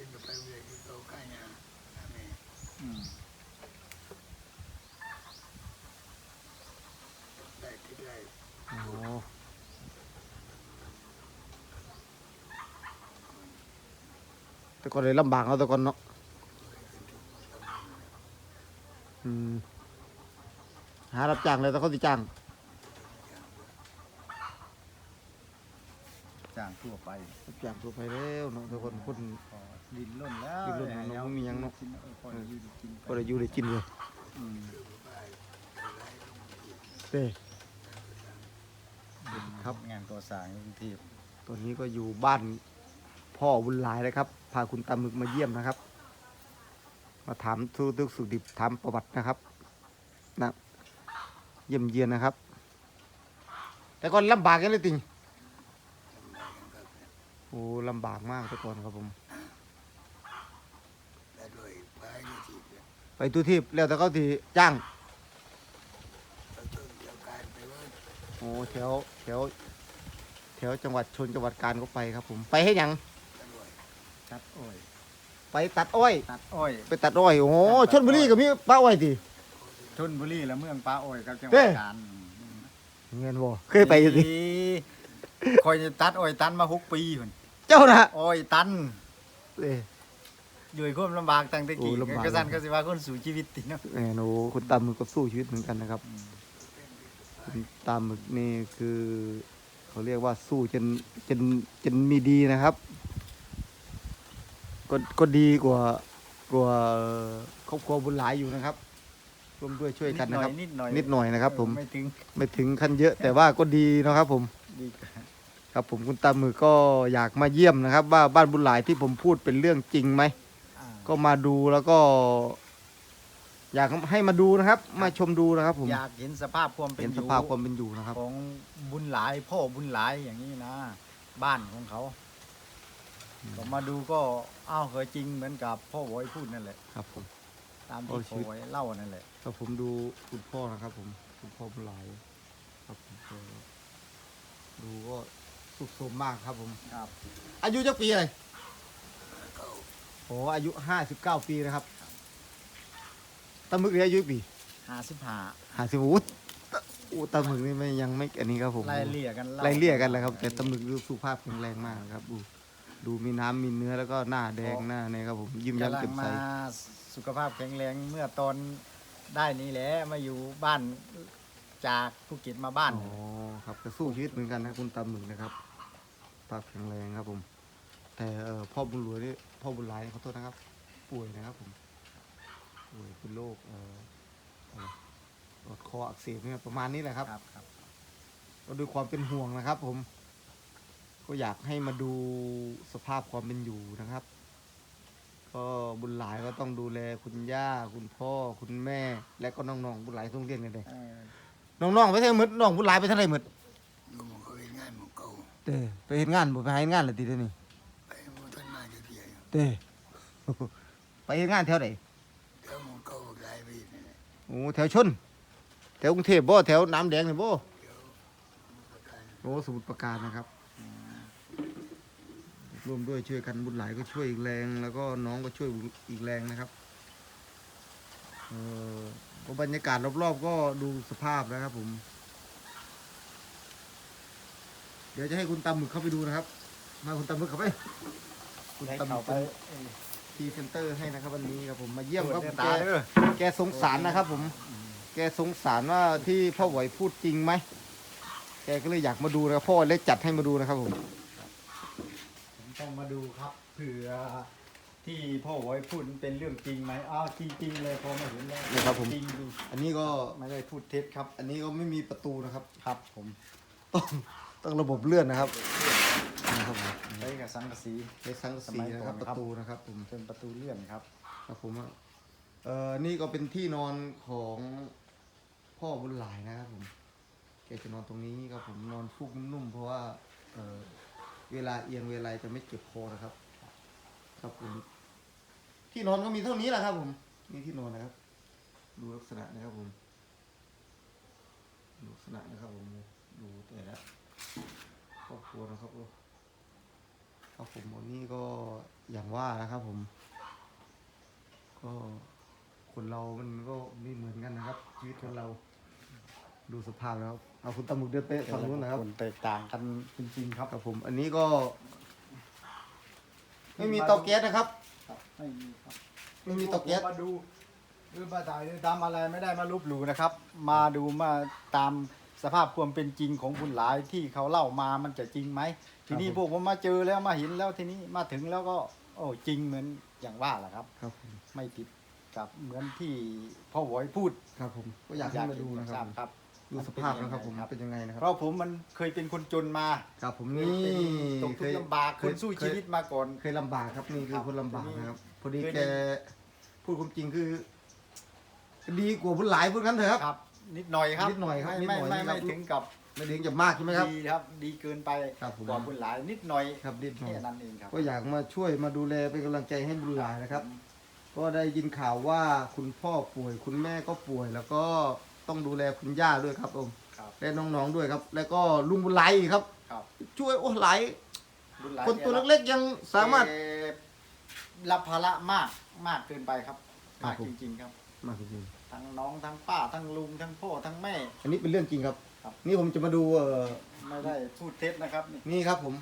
เป็นไปเรื่อยที่เขาใกล้เนี่ยอันนี้อืมได้ที่ได้โอ้แต่ก่อนเลยลำบากเนาะแต่ก่อนเนาะอืมหารับจ้างเลยแต่เขาติจ้างจ้างทั่วไปรับจ้างทั่วไปแล้วเนาะแต่ก่อนคนพอ ดินล้นแล้วดินล้นแล้วบ่มีหยังเนาะกิเออพอได้อยู่ได้กินไปก็ได้อยู่ได้กินเลยอืมเต้ครับงานก่อสร้างกรุงเทพตอนนี้ก็อยู่บ้านพ่อบุญหลายนะครับ พาคุณตาหมึกมาเยี่ยมนะครับ มาถามทุกทุกสุขดิบถามประวัตินะครับนะเยี่ยมเยียนนะครับ แต่ก่อนลำบากกันเลยติงโอ้ลำบากมากแต่ก่อนครับผม ได้ด้วยไปนี่ที่เนี่ย ไปทุกที่แล้วแต่เขาที่จ้างเราชนเดียวกันไปว่าโอ้แถวแถวแถวจังหวัดชนจังหวัดการก็ไปครับ ผมไปให้หยังจะรวยตัดอ้อย ไปตัดอ้อย ตัดอ้อยไปตัดอ้อยโอ้โหชนบุรีกับมีป้าอ้อยติชนบุรีและเมืองป้าอ้อยกับจังหเด้วัดกาญเงินบ่เคยไปอยู่ติคอยจะตัดอ้อยตันมาหกปีพุ่นเจ้านะอ้อยตันเอ้ย อยู่ในความลำบากตั้งแต่กี่โอ้ลำบาก ก็สั่นก็สิว่าคนสู่ชีวิตติเนาะแหมหนูคุณตามมึกก็สู้ชีวิตเหมือนกันนะครับอืมคุณตามมึกนี่คือ เขาเรียกว่าสู้จนจนจนมีดีนะครับ ก็ก็ดีกว่ากว่าครอบครัวบุญหลายอยู่นะครับร่วมด้วยช่วยกันนะครับ นิดหน่อยนิดหน่อยนะครับผม ไม่ถึงไม่ถึงขั้นเยอะแต่ว่าก็ดีนะครับผม ดีกว่าครับผมคุณตามมือก็อยากมาเยี่ยมนะครับ ว่าบ้านบุญหลายที่ผมพูดเป็นเรื่องจริงไหมอ่า ก็มาดูแล้วก็ อยากให้มาดูนะครับ มาชมดูนะครับ ผมอยากเห็นสภาพความเป็นเห็นอสยู่ภาพความเป็นอยู่นะครับ ของบุญหลายพ่อบุญหลายอย่างนี้นะ บ้านของเขาก็มาดูก็อ้าวเคยจริงเหมือนกับพ่อโวยพูดนั่นแหละ ครับผม ตามโอ้ที่ชีพ่อวิตโวยเล่านั่นแหละ ครับผมดูคุณพ่อนะครับ ผมคุณพ่อบุญหลายครับผมก็ดูก็สุขสมมากครับผม ครับ อายุจักปีอะไรเขา โอ้อายุห้าสิบเก้าปีนะครับตาหมึกนี่อายุกี่ปีห้าสิบห้าห้าสิบอู้อู้ตาหมึกนี่ไม่ยังไม่อันนี้ครับผมไล่เลี่ยกันาไล่เลี่ยกันเลยครับ แต่ตาหมึกดูสุขภาพแข็งแรงมากครับ ดูดูมีน้ำมีเนื้อแล้วก็หน้าแดงหน้าเนี่ยครับผมยิ้มแย้มกำลัแจ่งมใส มาสุขภาพแข็งแรงเมื่อตอนได้นี้แหละมาอยู่บ้านจากภูเก็ตมาบ้าน อ๋อครับก็สู้ชีวิตเหมือนกันนะคุณตาหมึกนะครับภาพแข็งแรงครับผม แต่เอ่อพ่อบุญรวยนี่พ่อบุญหลายขอโทษนะครับ ป่วยนะครับผมป่วยเป็นโรคเอ่ออะไรหลอดคออักเสบเนี่ยประมาณนี้แหละครับครับครับก็ด้วยความเป็นห่วงนะครับ ผม ก็อยากให้มาดูสภาพความเป็นอยู่นะครับ ก็บุญหลายก็ต้องดูแลคุณย่าคุณพ่อคุณแม่ และก็น้องๆบุญหลายต้องเรียนกันเลยเออน้องๆไปทางไหนหมดน้องบุญหลายไปทางไหนหมดอยู่หมองเขาเห็นงานหมองเก่าเต้ไปเห็นงานบ่ไปหาเฮ็ดงานเลยทีเดียวนี่ ไปหมองต้นมาจะ เพียอยู่เต้ไปเห็นงานแถวไหนเดี๋ยวหมองเก่าหลายไปนี่นแหละโอ้แถวชน แถวกรุงเทพบ่แถวน้ำแดงนี่บ่เดี๋ยวประกันโอ้สมุทรปราการนะครับ ร่วมด้วยช่วยกันบุญหลายก็ช่วยอีกแรง แล้วก็น้องก็ช่วยอีกแรงนะครับเออก็บรรยากาศรอบๆ ก็ดูสภาพนะครับผม เดี๋ยวจะให้คุณตำหมึกเข้าไปดูนะครับ มาคุณตำหมึกเข้าไป คุณให้ตำหมึเขากไปเป็นพรีเซนเตอร์ให้นะครับวันนี้ครับผมมาเยี่ยมครับตรวจแกตาเด้อแกสงสารนะครับผม แกสงสารว่าที่พ่อไหวพูดจริงไหมแกก็เลยอยากมาดูนะครับพ่อเลยจัดให้มาดูนะครับผมผมต้องมาดูครับเผื่อที่พ่อโวยพูดเป็นเรื่องจริงไหมอ้าวจริงๆเลยพอมาเห็นแล้วนี่ครับผม จริงดูอันนี้ก็ไม่ได้พูดเท็จครับ อันนี้ก็ไม่มีประตูนะครับ ครับ ผมต้องต้องระบบเลื่อนนะครับนะครับผมใช้กับสังกะสีใช้สังกะสีนะครับสมัยก่อนประตูนะครับผมเป็นประตูเลื่อนครับครับผมว่าเอ่อนี่ก็เป็นที่นอนของพ่อบุญหลายนะครับผมแกจะนอนตรงนี้ครับผมนอนฟูกนุ่มๆเพราะว่าเอ่อเวลาเอียงเวลาจะไม่เจ็บคอนะครับ ครับผมที่นอนก็มีเท่านี้แหละครับ ผมนี่ที่นอนนะครับ ดูลักษณะนะครับผมดูลักษณะนะครับผมดูแต่ละครอบครัวนะครับ ครับผมวันนี้ก็อยากอย่างว่านะครับผม ก็คนเรามันก็ไม่เหมือนกันนะครับ ชีวิตคนเรา ดูสภาพแล้วเอาคุณตำหมึกเดินไปฝั่งนู้นนะครับคนแตกต่างกันจริงๆครับครับผม อันนี้ก็ ไม่มีเตาแก๊สนะครับ ครับไม่มีครับไม่มีเตาแก๊ส มาดูหรือมาถ่ายหรือตามอะไรไม่ได้มาลบหลู่นะครับ มาดูมาตามสภาพความเป็นจริงของบุญหลายที่เขาเล่ามามันจะจริงไหม ทีนี้พวกผมมาเจอแล้วมาเห็นแล้วทีนี้มาถึงแล้วก็ โอ้จริงเหมือนอย่างว่าแหละครับ ครับผมไม่ติดกับเหมือนที่พ่อหวอยพูดครับผมก็อยากให้มาดูนะครับผมครับดูสภาพนะครับผมเป็นยังไงนะคเพรับราะผมมันเคยเป็นคนจนมาครับผมเคนี่ยเป็นตกทุกข์ลำบากเคคยนสู้เคชียวิตมาก่อน เคยลำบากครับนี่คือครับคนลำบากนะครับ พอดีเคยแกได้ พูดความจริงคือ ดีกว่าผู้หลายพูดกันเถอะครับ ครับ นิดหน่อยครับนิดหน่อยครับไม่นิดไม่หน่อยไม่นี่ครับไม่ถึงกับ ไม่ถึงจะมากใช่ไหมครับ ดีครับ ดีเกินไปครับผม กว่าบุญหลายนิดหน่อยครับนิดหน่อย แค่นั้นเองครับ ก็อยากมาช่วยมาดูแลเป็นกำลังใจให้บุญหลายนะครับ ก็ได้ยินข่าวว่าคุณพ่อป่วย คุณแม่ก็ป่วย แล้วก็ต้องดูแลคุณย่าด้วยครับผมครับ และน้องๆด้วยครับ แล้วก็ลุงบุญหลายอีกครับ ครับช่วยโอ้หลายบุญหลายคนตัวเล็กๆยังสามารถแต่รับภาระมากมากเกินไปครับครัมาบกผม จริง ๆ ครับ มากจริงทั้งน้องทั้งป้าทั้งลุงทั้งพ่อทั้งแม่ ๆอันนี้เป็นเรื่องจริงครับ ครับ นี่ผมจะมาดูเอ่อไม่ได้พูดเท็จนะครับนี่นี่ครับผม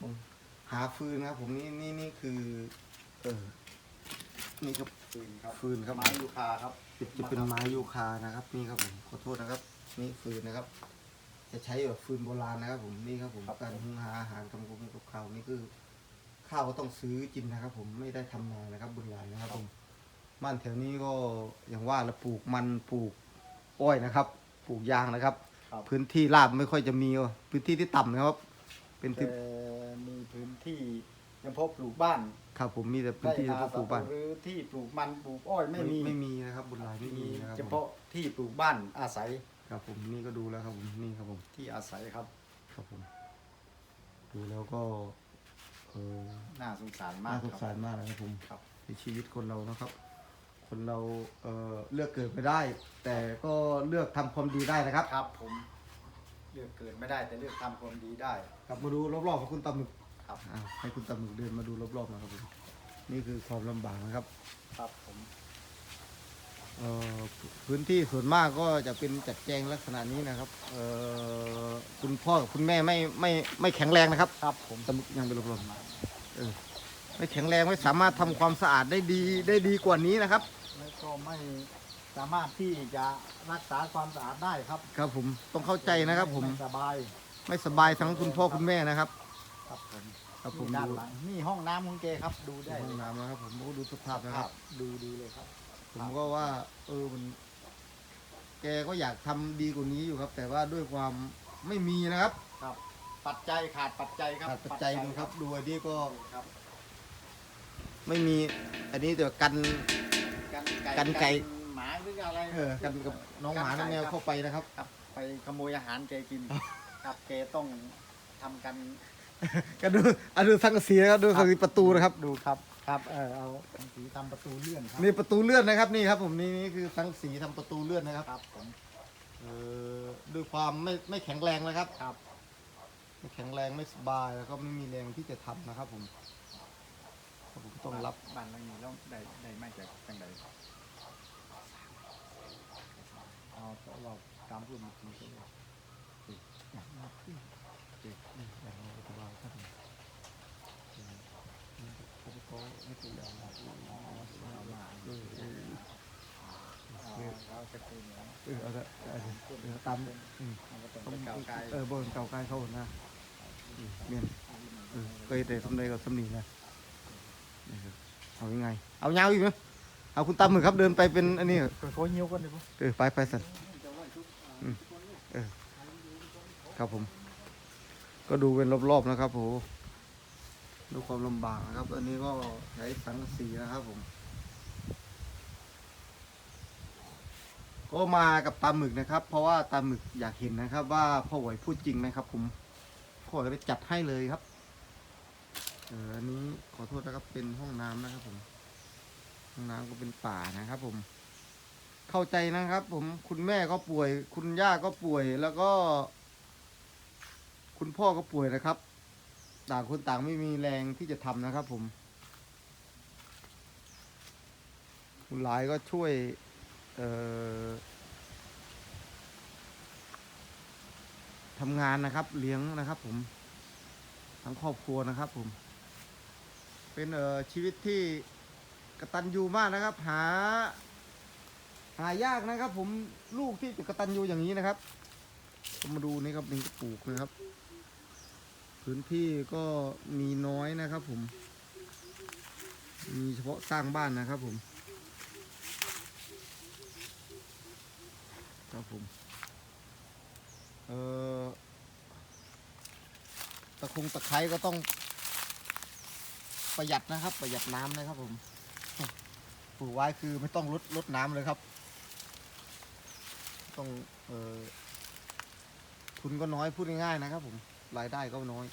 ผมหาฟืนครับผมนี่นี่นี่คือ เออนี่ครับฟืนครับฟืนครับไม้ยูคาครับจะจะเป็นไม้ยูคานะครับ นี่ครับผมขอโทษนะครับ นี่ฟืนนะครับ จะใช้แบบฟืนโบราณนะครับ ผมนี่ครับผมการหุงหาอาหารทำกับกับข้าวนี่คือ ข้าวก็ต้องซื้อกินนะครับ ผมไม่ได้ทำนานะครับบุญหลายนะครับผมบ้านแถวนี้ก็อย่างว่าเราปลูกมันปลูก อ้อยนะครับ ปลูกยางนะครับ ครับ พื้นที่ราบไม่ค่อยจะมีว่ะพื้นที่ที่ต่ำนะครับ เป็นที่แต่มีพื้นที่ยังพบปลูกบ้านครับผมมีแต่พื้นที่เฉพาะปลูกบ้าน หรือที่ปลูกมันปลูกอ้อยไม่มีไม่มีนะครับบุญหลายไม่มีนะครับเฉผมพาะที่ปลูกบ้านอาศัยครับผมนี่ก็ดูแล้วครับผมนี่ครับผมที่อาศัยครับ ครับผม ดูแล้วก็เออน่าสงสารมาน่ากสงคสารับ รมากนะครับผมครับ ในชีวิตคนเรานะครับ คนเราเออเลือกเกิดไม่ได้ แต่ก็เลือกทำความดีได้นะครับ ครับผมเลือกเกิดไม่ได้แต่เลือกทำความดีได้กลับมาดูรอบๆของคุณตาหมึกครับอ่าให้คุณตาหมึกเดินมาดูรอบๆนะครับผมนี่คือความลำบากนะครับ ครับผมเอ่อพื้นที่ส่วนมากก็จะเป็นจัดแจงลักษณะนี้นะครับเอ่อคุณพ่อกับคุณแม่ไม่ไม่ไม่แข็งแรงนะครับ ครับผมตะมุกยังไปรวบๆเออไม่แข็งแรงไม่สามารถทำความสะอาดได้ดีได้ดีกว่านี้นะครับแล้ว ก็ไม่สามารถที่จะรักษาความสะอาดได้ครับครับผมต้องเข้าใจนะครับ ผมไสบายไม่สบายทั้งคุณพ่อคุณแม่นะครับ ครับผมครับผมนี่ด้านดูหลังนี่ห้องน้ำของแกครับ ดูได้ห้องน้ำนะครับ ผมก็ดูสภาพนะคครัรับบดูดีเลยครับ ผมก็ว่า เออมัน แกก็อยากทำดีกว่านี้อยู่ครับ แต่ว่าด้วยความไม่มีนะครับครับ ปัจจัยขาดปัจจัยครับขาดปัจจัยดูครับดูอันนี้ก็ครับ ไม่มี อันนี้เดี๋ยวกัน กันไก่กันไก่หมาหรืออะไรเออกันกับน้องหมาน้องแมวเข้าไปนะครับครับ ไปขโมยอาหารแกกินครับแกต้องทำกันก็ดูอะดูสังกะสีนะครับดูสังกะสีประตูนะครับดูครับครับเออเอาสังสีทำประตูเลื่อนครับนี่ประตูเลื่อนนะครับนี่ครับ ผมนี่นี่คือสังกะสีทำประตูเลื่อนนะครับครับผมเออด้วยความไม่ไม่แข็งแรงนะครับครับไม่แข็งแรงไม่สบายแล้วก็ไม่มีแรงที่จะทำนะครับผมครับ ผมต้องรับบ้านหลังนี้แล้วได้ได้มาจากจังใดเอาเพราะว่าตามพูดมาจริงก็เลยอย่างเราสบายครับผมเออเขาเขาไม่เป็นไรนะเออเออเอาเราจะเป็นอย่างนั้นเออเอาละเอาละเออตามอืมมันก็ต้องไปก้าวไกลเออบนเก่าใกล้เขานะอืมเมียนเออเคยแต่สำเร็จกับสำนีนะ นี่ครับเอายังไง เอาเงาอีกไหมเอาคุณตามมือครับเดินไปเป็นอันนี้โค้งเงี้ยวกันเลยปุ๊เออไปไปสันอืมเออครับผม ก็ดูเป็นรอบๆนะครับโหดูความลำบากนะครับ อันนี้ก็ใช้สังกะสีนะครับผม ก็มากับตาหมึกนะครับ เพราะว่าตาหมึกอยากเห็นนะครับ ว่าพ่อไหวพูดจริงไหมครับ ผมพ่อไหวได้จัดให้เลยครับ เอออันนี้ขอโทษนะครับเป็นห้องน้ำนะครับ ผม ห้องน้ำก็เป็นป่านะครับ ผม เข้าใจนะครับ ผมคุณแม่ก็ป่วย คุณย่าก็ป่วยแล้วก็ คุณพ่อก็ป่วยนะครับ ต่างคนต่างไม่มีแรงที่จะทำนะครับ ผมคุณหลายก็ช่วย เอ่อทำงานนะครับ เลี้ยงนะครับ ผมทั้งครอบครัวนะครับ ผม เป็นเอ่อชีวิตที่กระตันยูมากนะครับ หา หายากนะครับ ผมลูกที่จะกระตันยูอย่างนี้นะครับมาดูนี่ครับนี่ก็ปลูกนะครับ พื้นที่ก็มีน้อยนะครับ ผม มีเฉพาะสร้างบ้านนะครับ ผมครับผม เอ่อตะคงตะไคร้ก็ต้อง ประหยัดนะครับ ประหยัดน้ำนะครับผมปลูกไว้คือไม่ต้องลดลดน้ำเลยครับ ต้องเอ่อทุนก็น้อยพูดง่ายๆนะครับ ผมรายได้ก็น้อย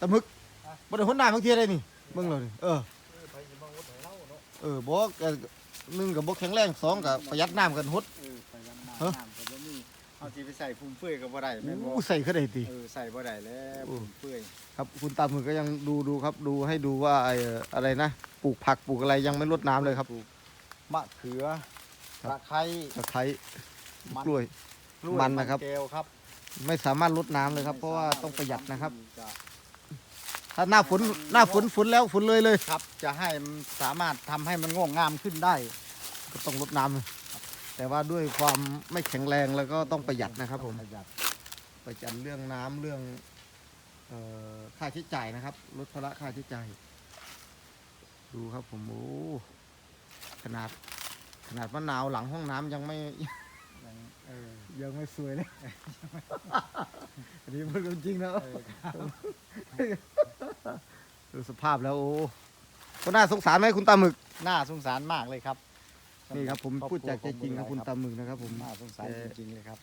ตะมึกบ่ได้หนหน้าบางทีเลยนี่เบิ่งเลยนี่เออไปสิมาวัดไหนเล่าเนาะเออบอกหนึ่งกับบอกแข็งแรงสองกับประหยัดน้ำกันหดเออไปลำน้ำ เอ้อน้ำก็บ่มีเอาสิไปใส่ฟุ่มเฟือยก็บ่ได้แม่นบ่อู้ใส่ขึ้นได้ดีเออใส่บ่ได้แล้วโอ้ ฟุ่มเฟือยครับคุณตามือก็ยังดูดูครับ ดูให้ดูว่าไอ้เอ่ออะไรนะปลูกผักปลูกอะไรยังไม่ลดน้ำเลยครับ มะเขือครับ ตะไคร้ ตะไคร้มัน กล้วย กล้วยมันนะครับ แก้วครับไม่สามารถลดน้ำเลยครับ เพราะว่าต้องประหยัดนะครับจะถ้าหน้าฝนหน้าฝนฝนแล้วฝนเลยเลยครับ จะให้มันสามารถทำให้มันงอกงามขึ้นได้ ก็ต้องลดน้ำเลย แต่ว่าด้วยความไม่แข็งแรงแล้วก็ต้องประหยัดนะครับ ผมประหยัดประหยัดเรื่องน้ำเรื่องเอ่อค่าใช้จ่ายนะครับลดภาระค่าใช้จ่าย ดูครับผมโอ้ขนาด ขนาดมะนาวหลังห้องน้ำยังไม่ยังเออยังไม่สวยเลยอันนี้พูดความจริงแล้วเออครับดูสภาพแล้วโอ้ก็น่าสงสารไหมคุณตาหมึก น่าสงสารมากเลยครับ นี่ครับผมครอบพูดจากใจจริงครับคคุณรัวตาหมึกนะครับ ผมน่าสงสารแกจริงๆเลยครับ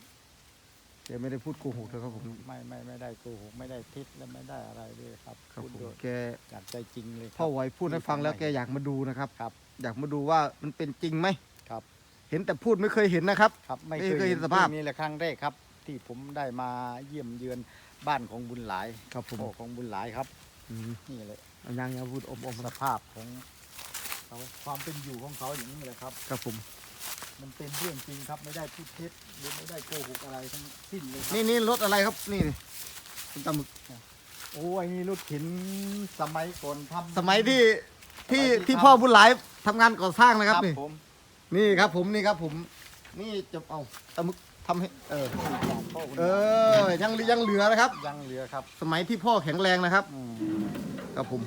แกไม่ได้พูดโกหกเลยครับผม ไม่ไม่ไม่ได้โกหกไม่ได้ทิศและไม่ได้อะไรเลยครับครับพูดผมโดยแก จากใจจริงเลยครับ พ่อไหวพูดให้ฟังแล้วแกอยากมาดูนะครับ ครับอยากมาดูว่ามันเป็นจริงไหมครับ เห็นแต่พูดไม่เคยเห็นนะครับ ครับไม่ไม่เคยเคยเห็เห็นนสภาพนี่แหละครั้งแรกครับ ที่ผมได้มาเยี่ยมเยือนบ้านของบุญหลายครับผมพ่อของบุญหลายครับ อืมนี่เลยเอายังยังพูดอมอมสภาพของ เขาความเป็นอยู่ของเขาอย่างนี้แหละครับ ครับผม มันเป็นเรื่องจริงครับไม่ได้พูดเท็จหรือไม่ได้โกหกอะไรทั้งสิ้นเลยครับนี่นี่รถอะไรครับนี่นี่คุณตาหมึกโอ้ยนี่รถเข็นสมัยก่อนทำสมัยที่ที่สมัยที่ที่ทำพ่อบุญหลายทำงานก่อสร้างนะครับนี่ผมนี่ครับผมนี่ครับผม นี่จะเอาตาหมึกทำให้เออจากพ่อบุญหเอลายอยังยังเหลือนะครับ ยังเหลือครับ สมัยที่พ่อแข็งแรงนะครับอืมครับผม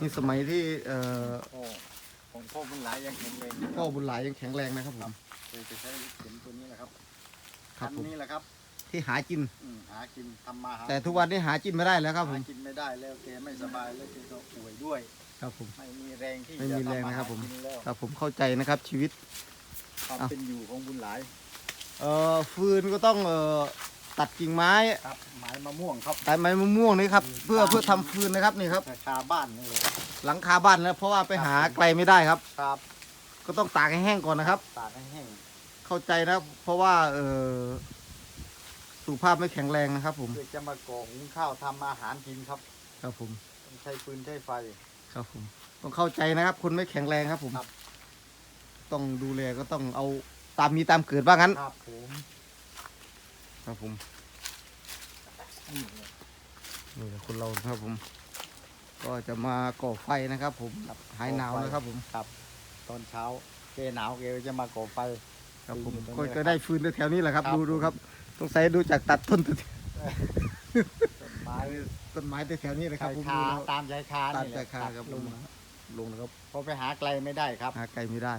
นี่สมัยที่เอ่อโอ้ของ พ่อบุญหลายยังแข็งแรงพ่อบุญหลายยังแข็งแรงนะครับผมเคยจะใช้รถเข็นตัวนี้แหละครับครับนผมนี้แหละครับที่หากิน อืมหากินทำมาหาแต่ทุกวันนี้หากินไม่ได้แล้วครับผหามกินไม่ได้แล้วแกไม่สบายแล้วแกก็ป่วยด้วย ครับผม ไม่มีแรงที่ไม่จะมีแรงทำานะครับผมหากินแล้วครับผมเข้าใจนะครับชีวิต ความอะเป็นอยู่ของบุญหลาย เอ่อฟืนก็ต้องเอ่อ ตัดกิ่งไม้ครับไม้มะม่วงครับตัดไม้มะม่วงนี่ครับเพื่อเพื่อทำฟืนนะครับนี่ครับราคาบ้านนี่เลยหลังคาบ้านแล้วเพราะว่าไปหาไกลไม่ได้ครับ ครับก็ต้องตากให้แห้งก่อนนะครับ ตากให้แห้งเข้าใจนะครับ เพราะว่าเอ่อสุขภาพไม่แข็งแรงนะครับ ผมเพื่อจะมาก่อหุงข้าวทำอาหารกินครับครับผม ต้องใช้ฟืนใช้ไฟ ครับผมต้องเข้าใจนะครับ คนไม่แข็งแรงครับผม ครับ ต้องดูแลก็ต้องเอาตามมีตามเกิดว่างั้น ครับผม ครับผมนี่เลยนี่แหละคนเราครับผม ก็จะมาก่อไฟนะครับ ผมหายหนาวนะครับผม ครับ ตอนเช้าแกหนาวแกก็จะมาก่อไฟ ครับผมอยู่ตรงก็นี้ก็ได้ฟืนแถวๆนี้แหละครับ ครับ ดูดูครับต้องใส่ดูจากตัดต้นต้นไม้ต้นไม้แถวๆนี้เลยคชารับยผมคาดูแล้วตามชายคาตามนี่แหใจละคาครับลงมาลงนะครับ เพอไปหาไกลไม่ได้ครับ หาไกลไม่ได้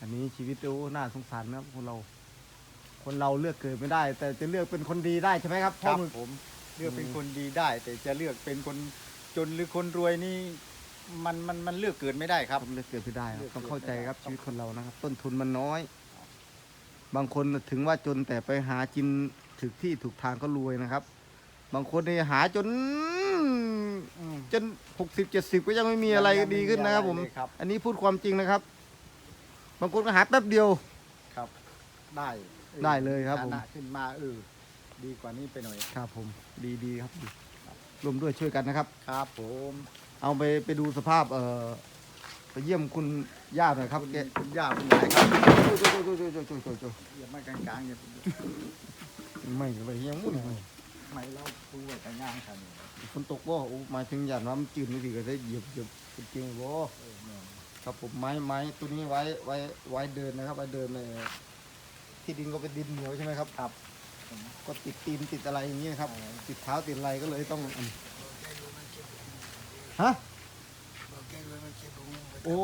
อันนี้ชีวิตโอ้น่าสงสารนะครับคนเรา คนเราเลือกเกิดไม่ได้ แต่จะเลือกเป็นคนดีได้ใช่ไหมครับคพ่อรับมึก ผมเลือกเป็นอืมคนดีได้ แต่จะเลือกเป็นคนจนหรือคนรวยนี่มันมันมันเลือกเกิดไม่ได้ครับผมเลือกเกิดไม่ได้คเลืรับอกต้องเข้าใจครับเกิดไม่ได้ชีวิตคนเรานะครับ ต้นทุนมันน้อย บางคนถึงว่าจนแต่ไปหากินถึกที่ถูกทางก็รวยนะครับ บางคนนี่หาจนอืมจนหกสิบเจ็ดสิบก็ยังไม่มีอะไรยังไม่ดีขึ้นนะครับมีผอะมไรเลยครับ อันนี้พูดความจริงนะครับ บางคนก็หาแป๊บเดียว ครับ ได้ ได้เลยครับผมฐนะขึ้นมาเออดีกว่านี้ไปหน่อย ครับผมดีดีครับรวมด้วยช่วยกันนะครับ ครับผมเอาไปไปดูสภาพเออไปเยี่ยมคุณย่าหน่อยครับแกคุณย่าคุณยายครับโจโจโจโจโจโจอย่ามากลางๆอย่าไม่เลยยังมุ่นอยู่ไม่เล่าพูดไว้แต่ย่างค่ะนี่ฝนตกบ่โอ้หมายถึงหยาดน้ำจืดนี่สิก็ได้เหยียบเหยียบเป็นจริงบ่เออแม่นครับผมไม้ไม้ตัวนี้ไว้ไว้ไว้เดินนะครับไว้เดินใน ที่ดินก็เป็นดินเหนียวใช่ไหมครับครับ ก็ติดตีนติดอะไรอย่างเงี้ยครับ ติดเท้าติดอะไรก็เลยต้องอันฮะบอกแกเลยมันเจ็บหูโอ้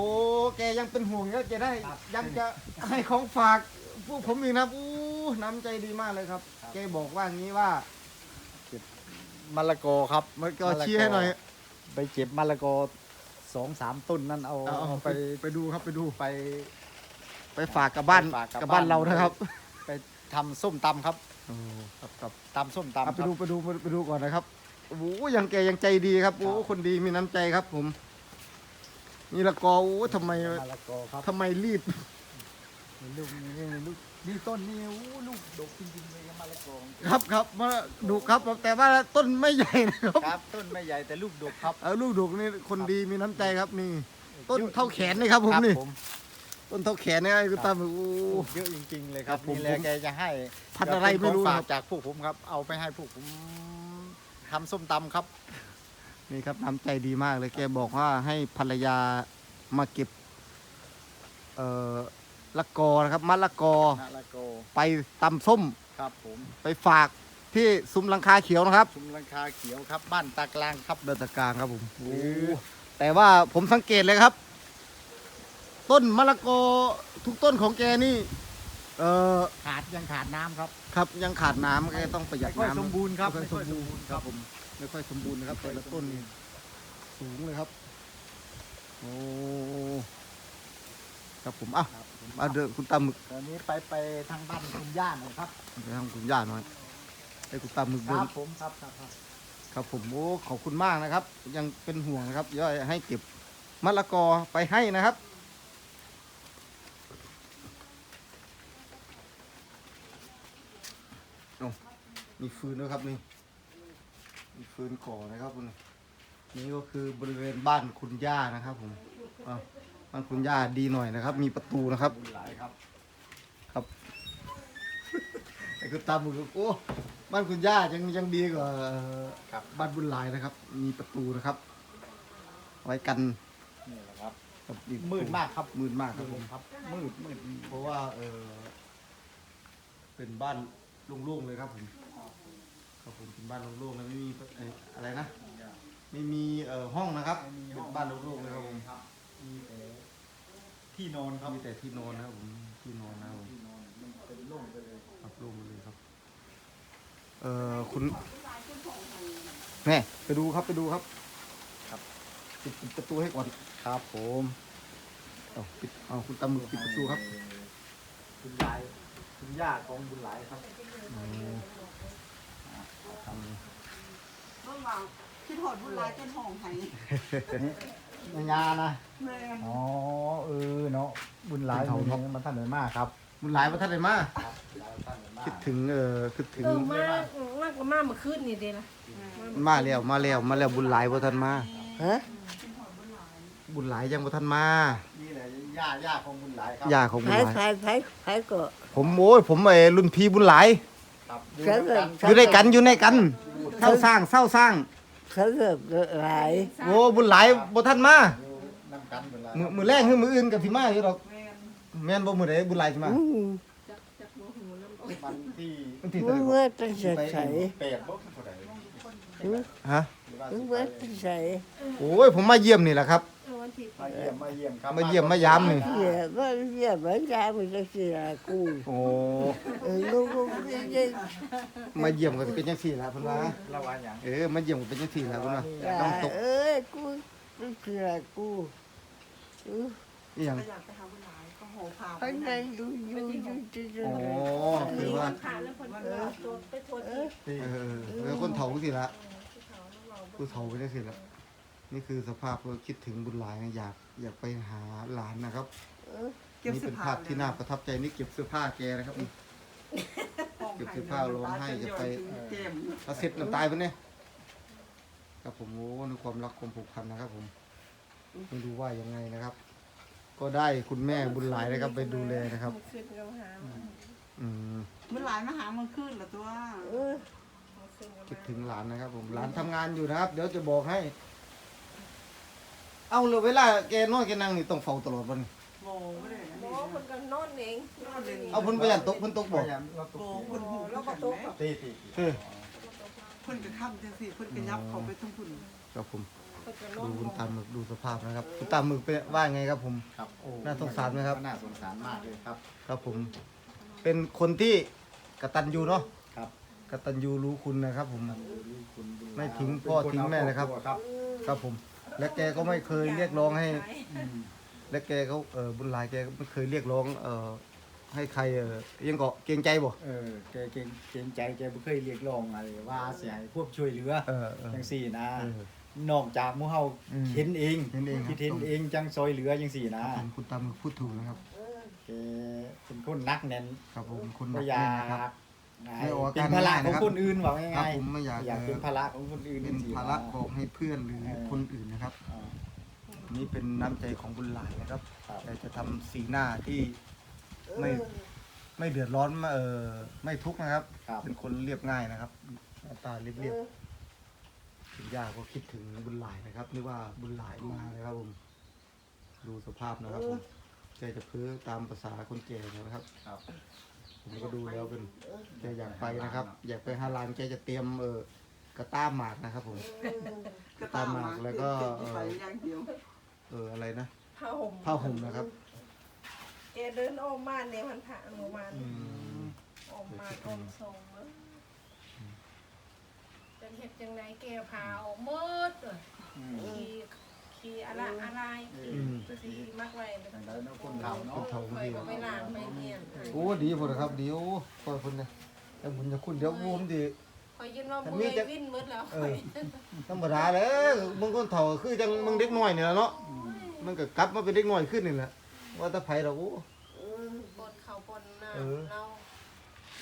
แกยังเป็นห่วงแล้วแกได้ยังจะให้ของฝากพวกผมอีกนะครับอู้น้ำใจดีมากเลยครับแกบอกว่างี้ว่ามะละกอครับมันก็ชี้ให้หน่อย ไปเจ็บมะละกอสองสามต้นนั่นเอาเอาเอาเอาไปไปไปดูครับไปดูไป ไปฝากกับบ้านไปฝากกับกับบ้านบ้าน เรานะครับไปทำส้มตำครับโอ้ครับครับตำส้มตำเอาไปครับดูไปดูไปดูก่อนนะครับโอ้โหยังแกยังใจดีครับโอ้ครับ คนดีมีน้ำใจครับ ผมนี่ละกอโอ้ทำไมมะละกอครับทำไมรีบ มีลูกนี่นี่ลูกนี่ต้นนี่โอ้ลูกดกจริงๆเลยครับมะละกอครับครับมาดูครับ แต่ว่าต้นไม่ใหญ่นะครับครับต้นไม่ใหญ่แต่ลูกดกครับ เอาลูกดกนี่คนดีมีน้ำใจครับนี่ ต้นเท่าแขนเลยครับผมนี่ผม ต้นเท่าแขนนี่คือตามโอ้ เยอะจริง ๆ เลยครับครับผมนี่แหละแกจะให้พันธุ์อะไรไม่รู้เป็นของนะครับฝากจากพวกผมครับ เอาไปให้พวกผมทำส้มตำครับ นี่ครับน้ำใจดีมากเลยแกบอกว่าให้ภรรยามาเก็บ เอ่อละกอนะครับมะละกอมะละกอไปตำส้มครับผมไปฝากที่ซุ้มหลังคาเขียวนะครับ ชุมลังคาเขียวครับ บ้านตากลางครับ เดินตะกลางครับผมโอ้แต่ว่าผมสังเกตเลยครับ ต้นมะละกอทุกต้นของแกนี่ เอ่อขาดยังขาดน้ำครับ ครับยังขาดน้ำแกต้องประหยัดไม่ค่อยน้ำสมบูรณ์ครับไม่ค่อยสมบูรณ์ไม่ค่อยสมบูรณ์ครับผม ไม่ค่อยสมบูรณ์นะครับ แต่ละต้นนี่สูงเลยครับ โอ้ครับผมอะครับผมมาเดินคุณตาหมึกตอนนี้ไปไปทางบ้านคุณย่าหน่อยครับไปทำคุณย่าหน่อยให้คุณตาหมึกคเดิน รับผมครับครับครับครับผมโอ้ขอบคุณมากนะครับ ยังเป็นห่วงนะครับย่อยให้เก็บมะละกอไปให้นะครับ มีฟืนด้วยครับนี่ มีฟืนก่อนะครับคุณนี่ก็คือบริเวณบ้านคุณย่านะครับ ผมอะบ้านคุณย่าดีหน่อยนะครับ มีประตูนะครับบุญหลายครับ ครับไอ้คุณตาบุญโอ้บ้านคุณย่ายังยังดีกว่าครับบ้านบุญหลายนะครับ มีประตูนะครับ ไว้กันนี่แหละครับกับอีมืดมากครับมืดมากครับผมครับมืดมืดเพราะว่าเออเป็นบ้านโล่งๆเลยครับผม ครับผมเป็นบ้านโล่งๆแล้วไม่มีเอ่ออะไรนะ ไม่มีเอ่อห้องนะครับเป็นบ้านโล่งๆเลยครับผมมีแต่ที่นอนครับมีแต่ที่นอนนะครับผมที่นอนนะครับผมที่นอนมันเป็นโล่งไปเลยครับโล่งไปเลยครับ เอ่อคุณแม่ไปดูครับไปดูครับ ครับปิดปิดประตูให้ก่อนครับผมเอาปิดเอาคุณตำมือปิดประตูครับ คุณยายคุณย่าของบุญหลายครับ เมื่อวานคิดหอดบุญร้ายเป็นห้องไห้ในงานนะ แม่นอ๋อเออเนาะบุญหลายเป็นไงมันท่านไหนมากครับมันหลายประทัดเลยมาครับหลายท่านไหนมากคิดถึงเอ่อคิดถึงเออมากมากกว่ามากเมื่อคืนนี่เด้ละมาแล้วมาแล้วมาแล้วบุญหลายบ่ทันมาฮะบุญหลายยังบ่ทันมานี่แหละย่าย่าของบุญหลายครัย่าของบุญใครหลายใครใครใครก็ผมโอ้ยผมไอ้รุ่นพี่บุญหลาย ครับอยู่ใช่ด้วยก็กันอยู่ในกันอยู่ในกันเศร้าสร้างเศร้าสร้าง เขาเกิดหลายโอ้บุญหลายบ่ทันมาอยู่นำกันบุญหลายมือมือแรกคือมืออื่นกับสิมาอยู่ดอกแม่นบ่มื้อใดบุญหลายสิมาอืมวันที่วันที่มึเท่างไหร่เมื่อตั้งใจใส่แปดบ่เท่าไหร่ฮะหรือว่ามึงสิเมื่อไปตั้งใจโอ้ยผมมาเยี่ยมนี่แหละครับ เออวันที่มาเยี่ยมมาเยี่ยมครับมาเยี่ยมมายามนี่เหี้ยก็เหี้ยเหมือนยายมันจะเสียกูโอ้เออลูกลูกยังมาเยี่ยมก็สิเป็นจังซี่ล่ะเพิ่นว่าระวังอย่างเออมาเยี่ยมก็เป็นจังซี่ล่ะเพิ่นว่าต้องตกเอ้ยกูลูกเสียกูอืออีหยังก็อยากไปหาบุญร้ายก็โหพาไปข้างในอยู่อยู่อยู่อยู่อยู่อ๋อคือว่าขาดแล้วคนเออตัวไปโทษทีเออเออคนเฒ่าสิละผู้เฒ่าไปได้สิละ นี่คือสภาพก็คิดถึงบุญหลายนะอยากอยากไปหาหลานนะครับเก็บนี่เสื้เป็อนผ้าภาพที่น่าประทับใจนี่เก็บเสื้อผ้าแกนะครับนี่ห้องก็บเสื้อผ้าร้องไห้จะไปเกมเอาเสร็จน้ำตายไปเนี่ยครับผมโอ้ในความรักความผูกพันนะครับ ผมไม่รู้ว่ายังไงนะครับ ก็ได้คุณแม่บุญหลายนะครับไปดูแลนะครับมันขึ้นก็หามาอืมมันหลายมาหามันขึ้นละตัว เออมันขึ้นก็คิดมาถึงหลานนะครับ ผมหลานทำงานอยู่นะครับ เดี๋ยวจะบอกให้ เอาเลยเวลาแกนอนแกนั่งนี่ต้องเฝ้าตลอดวันโบไม่ได้หมอคนก็นอนเองเอาเพิ่นไปยันตกเพิ่นตกบอกเราตโบกคนหูแล้วก็กันตกไหมตีตีเออเพิ่นกระข้ามจังสิเพิ่นกระยับเขาไปทั้งพุ่นครับผมคนก็นอดูนคุณตามหมึกดูสภาพนะครับคุณตามหมึกเป็นว่าไงครับผมครับโอ้น่าสงสารไหมครับน่าสงสารมากเลยครับ ครับผม เป็นคนที่กตัญญูเนาะครับกตัญญูรู้คุณนะครับ ผมคุณดูไม่ทิ้งพ่อทิ้งแม่นะครับ ครับครับผม และแกก็ไม่เคยเรียกร้องให้อืมและแกเขาเออบุญหลายแกก็ไม่เคยเรียกร้อง เออให้ใครเออยังเกาะเกรงใจบ่ เออแกเกรงเกรงใจแกบ่เคยเรียกร้องอะไรว่าเสียให้พวกช่วยเหลือเออเออ จังสี่นะ เออ นอกจากหมู่เฮาอืมเห็นเองเห็นเองครับ คิดเห็นเองจังซอยเหลือจังสี่นะครับผมคุณตามหมึกพูดถูกนะครับแกเป็นคนนักแน่นครับผมคุณก็นักอยาเล่นนะครับก ไม่ออกอาเป็การนภาระง่ายๆขนะองครับ คนอื่นว่าครัง่าบยผมไม่อยากอยากเป็นภาระของคนอื่นเป็นจังซี่ภาระบอกให้เพื่อนหรือเออคนอื่นนะครับ อ่า นี่เป็นน้ำใจของบุญหลายนะครับครับ แต่จะทำสีหน้าที่ไม่ไม่เดือดร้อนเออไม่ทุกข์นะครับ ครับ เป็นคนเรียบง่ายนะครับหน้าตาเรียบๆคุณย่าก็คิดถึงบุญหลายนะครับนึกว่าบุญหลายมาเลยครับผม ดูสภาพนะครับผมแกจะเพ้อตามภาษาคนแก่นะครับ ครับ ผมก็ดูแล้วเป็นแกอยากไปนะครับ อยากไปฮาลานแกจะเตรียมเออกระต้าหมากนะครับผม กระตามมาแล้วก็ ไปอย่างเดียวเอออะไรนะผ้าห่มผ้าห่มนะครับแกเดินออกมาเนี่ยมันผ่าหนูมาอืมออกมาออกทรงแล้วจะเห็ดจังไงแกพาออกหมืดเลยอืมขี่ ขี่อะไรอะไรขี่ขี่มากไว้เลยจังไดเนาะคนเฒ่าเนาะคนเฒ่าไปก็ไม่ล้างไม่เนียนโอ้ดีหมดนะครับเดี๋ยวคอยคนนะแล้วบุญจะคุณเดี๋ยวบูมดีคอยยินว่าบุญวิ่นมืดแล้วเออธรรมดาแล้วมึงคนเฒ่าคือจังมึงเด็กน้อยนี่แหละเนาะมันก็กลับมาเป็นเด็กน้อยขึ้นนี่แหละว่าแต่ไผเราโอ้ปนเขาปนน้เออำเรา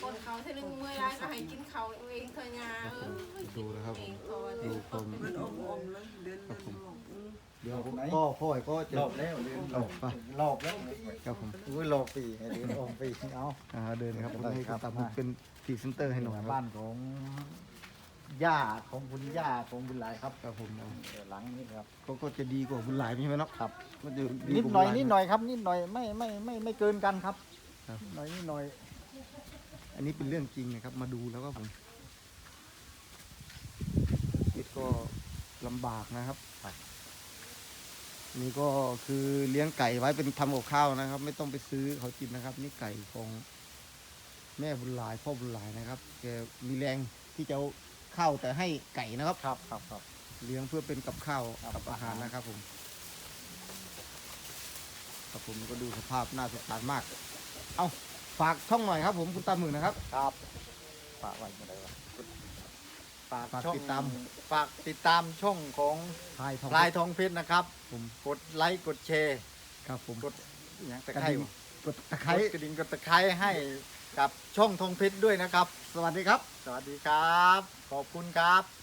ปนเขาทีนึงเมื่อยไรก็ให้กินเขาเองเถอะงาเออดูนะครับผเอมงพอดูความมันอมอมๆแล้ว เดินเดินออกเดี๋ยวก็พ่อไอ้ก็จะรอบแล้วเดินเอาไปรอบแล้วครับผมอุ้ยรอบปีให้เดินออกปีเอาอ่าเดินครับผมได้ให้ครับตามเป็นพรีเซนเตอร์ให้หน่อยครับบ้านของย่าของคุณย่าของบุญหลายครับครับผมเอาเดี๋ยวหลังนี้ครับก็ก็จะดีกว่าบุญหลายใช่ไหมเนาะครับก็จะนิดหน่อยกว่าบุญลานิดหน่อยครับ นิดหน่อยไม่ไม่ไม่ไม่เกินกันครับครับนิดหน่อยนิดหน่อย อันนี้เป็นเรื่องจริงนะครับ มาดูแล้วก็ผมชีวิตก็ลำบากนะครับ นี่ก็คือเลี้ยงไก่ไว้เป็นทำกับข้าวนะครับ ไม่ต้องไปซื้อเขากินนะครับ นี่ไก่ของแม่บุญหลายพ่อบุญหลายนะครับแกมีแรงที่จะเอาข้าวแต่ให้ไก่นะครับครับครับครับเลี้ยงเพื่อเป็นกับข้าวครับกับอาหารนะครับผมครับผมก็ดูสภาพน่าสงสารมาก เอาฝากช่องหน่อยครับผมคุณตาหมึกนะครับ ครับฝากไว้เมื่อไหร่วะ ฝากฝากช่องติดตาม ฝากติดตามช่องของพายทองลายทองเพชรนะครับ ผมกดไลค์กดแชร์ครับผมกดอย่างตะกระไคร้ดิ่งกดตะไคร้กดกระดิ่งกดตะไคร้ให้กับช่องทองเพชรด้วยนะครับ สวัสดีครับ สวัสดีครับ ขอบคุณครับ